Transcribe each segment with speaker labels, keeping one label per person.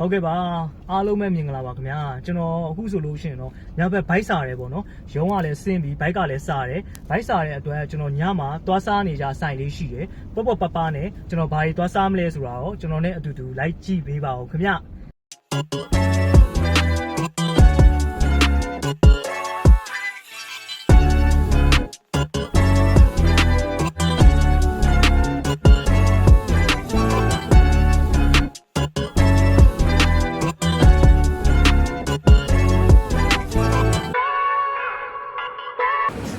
Speaker 1: ဟုတ်ကဲ့ပါအားလုံးပဲမြင်ကြလာပါခင်ဗျာကျွန်တော်အခုဆိုလို့ရှိရင်တော့ညဘက်ဘိုက်စားတယ်ပေါ့နော်ရုံးကလည်းဆင်းပြီးဘိုက်ကလည်းစားတယ်ဘိုက်စားတဲ့အတွက်ကျွန်တော်ညမှာသွားစားနေကြဆိုင်လေးရှိတယ်ပေါ့ပေါ့ပပနဲ့ကျွန်တော်ဘာတွေသွားစားမလဲဆိုတာတော့ကျွန်တော်နဲ့အတူတူလိုက်ကြည့်ပေးပါဦးခင်ဗျာ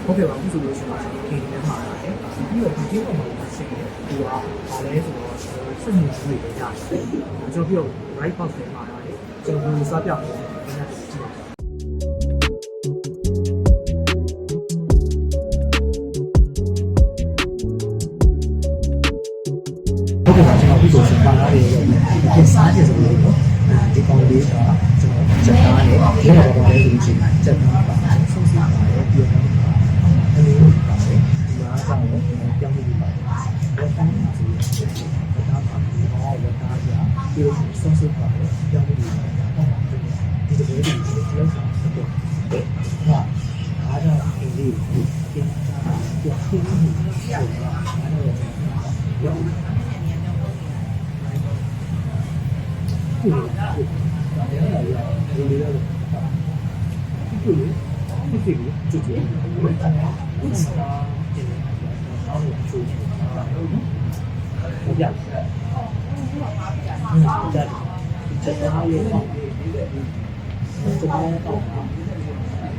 Speaker 1: ဟုတ်ကဲ့ပါအခုဆိုလို့ရှိရင်ဒီနေ့မှာရတယ်ပြီးတော့ဒီကိစ္စမှာဆင်းတယ်ဒီကဘာလဲဆိုတော့စက်မှုတွေပဲရတယ်ကျွန်တော်ပြီးတော့ right box ထဲမှာရတယ်ကျွန်တော်ဘယ်လိုစားပြမလဲဒီနေ့ကြည့်ပါဟုတ်ကဲ့ပါကျွန်တော်ပြီးဆိုရှင်ပါလာတယ်ရောဒီစားချက်ဆိုလို့နော်အဲဒီကောင်လေးကကျွန်တော်ချက်သားနဲ့ဒီမှာပါလဲဆိုလို့ရှိရင်ချက်သားပါ ကြပြီးတော့ဆုံးစီပါတယ်ပြောင်းပြီးပါတယ်ဒီလိုလေးဒီလိုလောက်ဆောင်ဆက်တော့ဟာအားတော့အင်းလေးအင်းသားပြောင်းပြီးဆိုတာအားတော့ရော จะจะได้ของจะได้ของ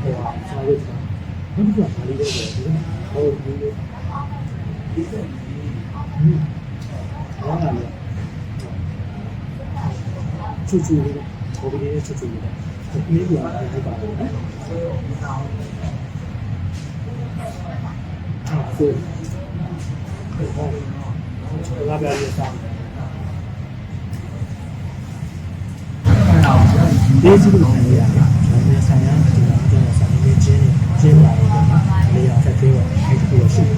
Speaker 1: ตัวชาวเวียดนามไม่เกี่ยวกับอะไรเลยเขาดูเลยแล้วอะไรชูชูเลยเขาไปเรียกชูชูเลยไม่เกี่ยวกับอะไรบ้างคือคือว่าแบบนี้ ဒီစီလိုနေရတာကျွန်တော်ဆိုင်ရဒီမှာကျွန်တော်ဆိုင်နေချင်းချင်းလာတယ်လေရဆက်သေးတော့အဲ့ဒီလိုရှိတယ်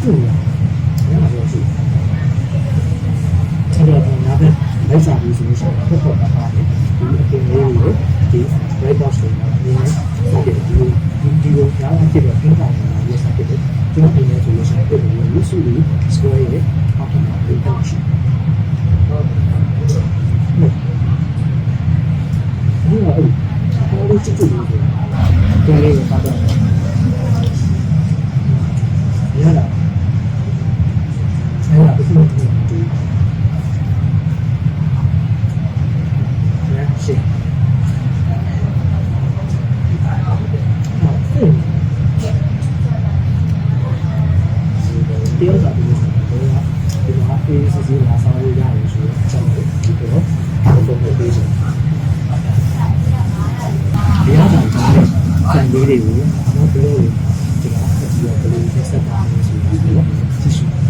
Speaker 1: ဟုတ်လားဘယ်မှာလို့ရှိတယ်ကျွန်တော်ကနားပဲလိုက်စားပြီးဆိုလို့ရှိရင်ဟုတ်ဟုတ်ပါပါတယ်ဒီအပြင်လေးကိုဒီ right box ကိုအရင်ဆက်ပြီးဒီဒီဒီကိုကြားအောင်ဖြစ်တော့အင်းကောင်လာရေးဆက်ပြီးကျွန်တော်ပြင်နေဆိုလို့ရှိရင်ဒီလိုမျိုးစုပြီး square ရဲ့အောက်မှာဒီတော့ရှိဟုတ်ဒီကအဲ့ ဟိုလိုချစ်ချစ်လေးကိုလေးကိုပတ်တော့ရလာအဲ့ဒါဘယ်လိုလဲဒီ Yeah, sí. Tiêu ra thì tôi là ဆိုင်လေးတွေကိုနော်ဘယ်လိုဒီကဆက်ပြီးတော့ဘယ်လိုဆက်တာလဲဆိုတာကိုသိရှိ